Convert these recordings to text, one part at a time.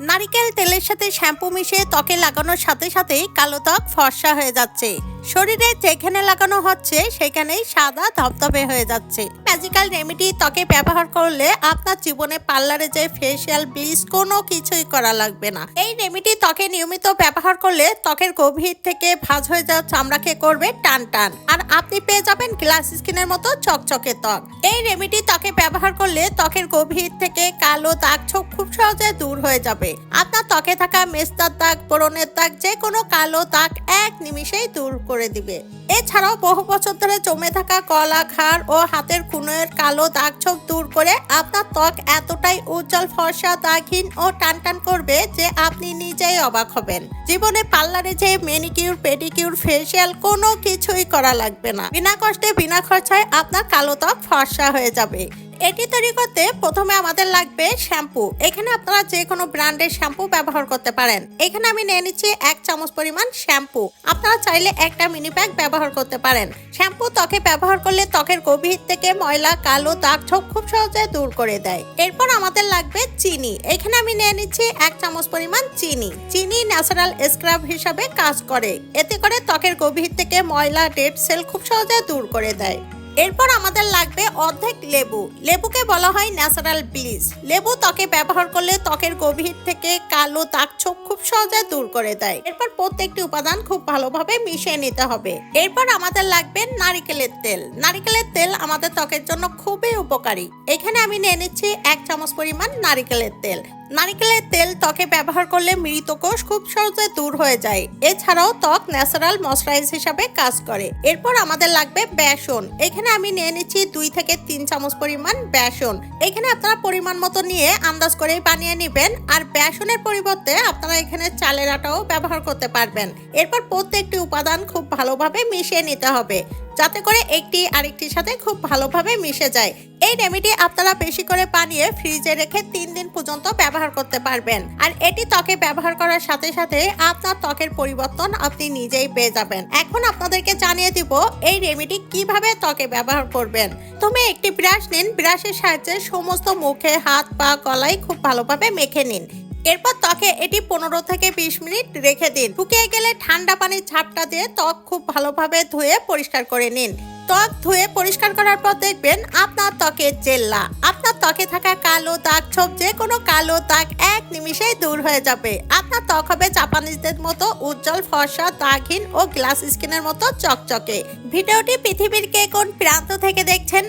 নারিকেল তেলের সাথে শ্যাম্পু মিশিয়ে ত্বকে লাগানোর সাথে সাথেই কালো ত্বক ফর্সা হয়ে যাচ্ছে। শরীরে যেখানে লাগানো হচ্ছে, সেখানেই সাদা ধপধপে হয়ে যাচ্ছে। ম্যাজিক্যাল রেমেডি ত্বকে ব্যবহার করলে আপনার জীবনে পার্লারে যে ফেসিয়াল ব্লিচ কোনো কিছুই করা লাগবে না। এই রেমেডি ত্বকে নিয়মিত ব্যবহার করলে ত্বকের গভীর থেকে ভাঁজ হয়ে যাওয়া চামড়াকে করবে টান টান। আর আপনি পেয়ে যাবেন গ্লাস স্কিনের মতো চকচকে ত্বক। এই রেমেডি ত্বকে ব্যবহার করলে ত্বকের গভীর থেকে কালো দাগ ছোপ খুব সহজে দূর হয়ে যাবে। আপনার ত্বকে থাকা মেস্তার দাগ ব্রণের দাগ, যে কোনো কালো দাগ এক নিমিষেই দূর করে দিবে। এছাড়াও বহু বছর ধরে জমে থাকা কলা ঘাড় ও হাতের খুনের কালো দাগ ছোপ দূর করে আপনার ত্বক এতটাই উজ্জ্বল, ফর্সা, দাগহীন ও টান টান করবে যে আপনি নিজেই অবাক হবেন। জীবনে পার্লারে যে মেনিকিউর পেডিকিউর ফেসিয়াল কোনো কিছুই করা লাগবে না। বিনা কষ্টে, বিনা খরচায় আপনার কালো ত্বক ফর্সা হয়ে যাবে। এটি তৈরি করতে প্রথমে আমাদের লাগবে শ্যাম্পু। এখানে আপনারা যে কোনো ব্র্যান্ডের শ্যাম্পু ব্যবহার করতে পারেন। এখানে আমি নিয়ে নিচ্ছি এক চামচ পরিমাণ শ্যাম্পু। আপনারা চাইলে একটা মিনি প্যাক ব্যবহার করতে পারেন। শ্যাম্পু ত্বকে ব্যবহার করলে ত্বকের গভীর থেকে ময়লা কালো দাগ ছোপ খুব সহজে দূর করে দেয়। এরপর আমাদের লাগবে চিনি। এখানে আমি নিয়ে নিচ্ছি এক চামচ পরিমাণ চিনি। চিনি ন্যাচারাল স্ক্রাব হিসাবে কাজ করে। এতে করে ত্বকের গভীর থেকে ময়লা, ডেড সেল খুব সহজে দূর করে দেয়। এরপর আমাদের লাগবে অর্ধেক লেবু। লেবুকে বলা হয় ন্যাচারাল ব্লিচ। লেবু ত্বকে ব্যবহার করলে ত্বকের গভীর থেকে কালো দাগ ছোপ খুব সহজে দূর করে দেয়। এরপর প্রত্যেকটি উপাদান খুব ভালোভাবে মিশিয়ে নিতে হবে। এরপর আমাদের লাগবে নারিকেলের তেল। নারিকেলের তেল আমাদের ত্বকের জন্য খুবই উপকারী। এখানে আমি নিয়ে নিচ্ছি এক চামচ পরিমাণ নারিকেলের তেল। নারিকেলের তেল ত্বকে ব্যবহার করলে মৃত কোষ খুব সহজে দূর হয়ে যায়। এছাড়াও ত্বক ন্যাচারাল ময়শ্চারাইজ হিসাবে কাজ করে। এরপর আমাদের লাগবে বেসন। এখানে আমি নিয়ে নিচ্ছি দুই থেকে তিন চামচ পরিমাণ বেসন। এখানে আপনারা পরিমাণ মতো নিয়ে আন্দাজ করেই বানিয়ে নেবেন। আর বেসনের পরিবর্তে আপনারা এখানে চালের আটাও ব্যবহার করতে পারবেন। এরপর প্রত্যেকটি উপাদান খুব ভালোভাবে মিশিয়ে নিতে হবে। যাতে করে একটি আরেকটির সাথে খুব ভালোভাবে মিশে যায়। এই রেমেডি আপনারা বেশি করে বানিয়ে ফ্রিজে রেখে তিন দিন পর্যন্ত ব্যবহার করতে পারবেন। আর এটি ত্বকে ব্যবহার করার সাথে সাথে আপনার ত্বকের পরিবর্তন আপনি নিজেই পেয়ে যাবেন। এখন আপনাদেরকে জানিয়ে দিব এই রেমেডি কীভাবে ত্বকে ব্যবহার করবেন। তুমি একটি ব্রাশ নিন, ব্রাশের সাহায্যে সমস্ত মুখে হাত পা গলায় খুব ভালোভাবে মেখে নিন। এরপর ত্বকে এটি পনেরো থেকে বিশ মিনিট রেখে দিন। শুকিয়ে গেলে ঠান্ডা পানির ঝাপটা দিয়ে ত্বক খুব ভালোভাবে ধুয়ে পরিষ্কার করে নিন। ত্বক ধুয়ে পরিষ্কার করার পর দেখবেন আপনার ত্বকের জেল্লা। আপনার ত্বকে থাকা কালো দাগ, ছোপ, যে কোনো কালো দাগ এক নিমিষেই দূর হয়ে যাবে। আপনার ত্বক হবে জাপানিজদের মতো উজ্জ্বল ফর্সা, দাগহীন ও গ্লাস স্কিনের মতো চকচকে। ভিডিওটি পৃথিবীর কে কোন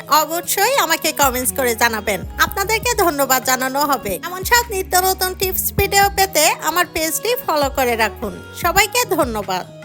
অবশ্যই আমাকে কমেন্টস করে জানাবেন। আপনাদেরকে ধন্যবাদ জানানো হবে। এমন সব নিত্য নতুন টিপস ভিডিও পেতে আমার পেজটি ফলো করে রাখুন। সবাইকে ধন্যবাদ।